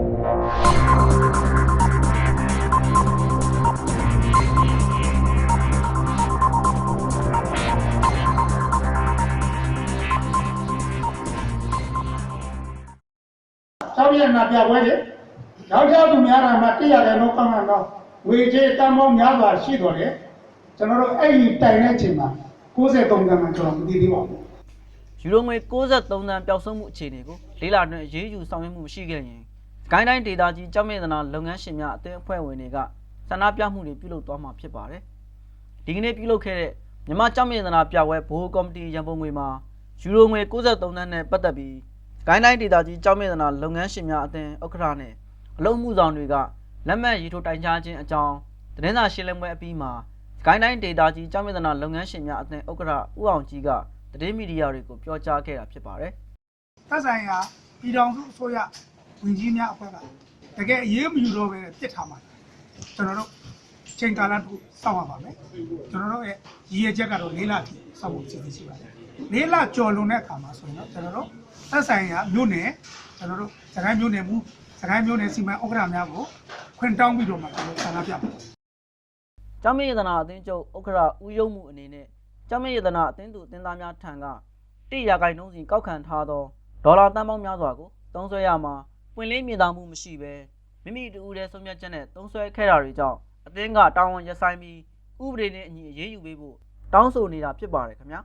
ဆောက်ရနာပြပွဲလေနောက်ထပ်သူများတာမှာ100တဲ့တော့ကောင်းတော့ဝေချေတမ်းပေါင်းများစွာရှိတော်တယ်ကျွန်တော်တို့အဲ့ဒီတိုင်တဲ့အချိန်မှာ63ကံမှကျွန်တော်မသိသေးပါဘူးယူရိုငွေ63တန်းပျောက်ဆုံးမှုအခြေအနေကိုလေးလာတွင်အရေးယူဆောင်ရွက်မှုမရှိခဲ့ရင်စ ကိုင်းတိုင်းဒေသကြီးကြောက်မြင့်သနာလုပ်ငန်းရှင်များအသင်းအဖွဲ့ဝင်တွေကဆန္ဒပြမှုတွေပြုလုပ်သွားမှာဖြစ်ပါတယ်။ဒီကနေ့ပြုလုပ်ခဲ့တဲ့မြမကြောက်မြင့်သနာပြပွဲဘိုးကော်မတီရန်ပုံငွေမှာယူရိုငွေ63တန်းနဲ့ပတ်သက်ပြီးစကိုင်းတိုင်းဒေသကြီးကြောက်မြင့်သနာလုပ်ငန်းရှင်များအသင်းဥက္ကဋ္ဌနဲ့အလုံးမှုဆောင်တွေကလက်မှတ်ရေးထိုးတိုင်ကြားခြင်းအကြောင်းသတင်းစာရှင်းလင်းပွဲအပြီးမှာစကိုင်းတိုင်းဒေသကြီးကြောက်မြင့်သနာလုပ်ငန်းရှင်များအသင်းဥက္ကဋ္ဌဦးအောင်ကြီးကသတင်းမီဒီယာတွေကိုပြောကြားခဲ့တာဖြစ်ပါတယ်။သက်ဆိုင်ရာပြည်တော်စုအစိုးရ ဝင်ကြီးများအဖွဲ့ကတကယ်အရေးမယူတော့ပဲပြစ်ထားမှာကျွန်တော်တို့ချိန်ကာလတစ်ခုစောင့်ရပါမယ်ကျွန်တော်တို့ရဲ့ရည်ရချက်ကတော့၄လတိစောင့်ဖို့စီစဉ်ရှိပါတယ်၄လကျော်လွန်တဲ့အခါမှာဆိုရင်တော့ကျွန်တော်တို့သက်ဆိုင်ရာမြို့နယ်ကျွန်တော်တို့စကိုင်းမြို့နယ်မူစကိုင်းမြို့နယ်စီမံဥက္ကဋ္ဌများကိုခွင့်တောင်းပြီးတော့မှကျွန်တော်ဆန္ဒပြပါမယ်ကျောင်းမရတနာအသင်းချုပ်ဥက္ကရာဦးယုံမှုအနေနဲ့ကျောင်းမရတနာအသင်းသူအသင်းသားများထံကတိရဂိုင်နှုံးစီကောက်ခံထားသောဒေါ်လာတန်ပေါင်းများစွာကိုသုံးစွဲရမှာ ပွင့်လင်းမြင်သာမှုမရှိဘဲမိမိတူဦးတဲ့ဆုံးဖြတ်ချက်နဲ့သုံးစွဲခဲ့တာတွေကြောင့်အသင်းကတာဝန်ရဆိုင်ပြီးဥပဒေနဲ့အညီအရေးယူပေးဖို့တောင်းဆိုနေတာဖြစ်ပါတယ်ခင်ဗျာ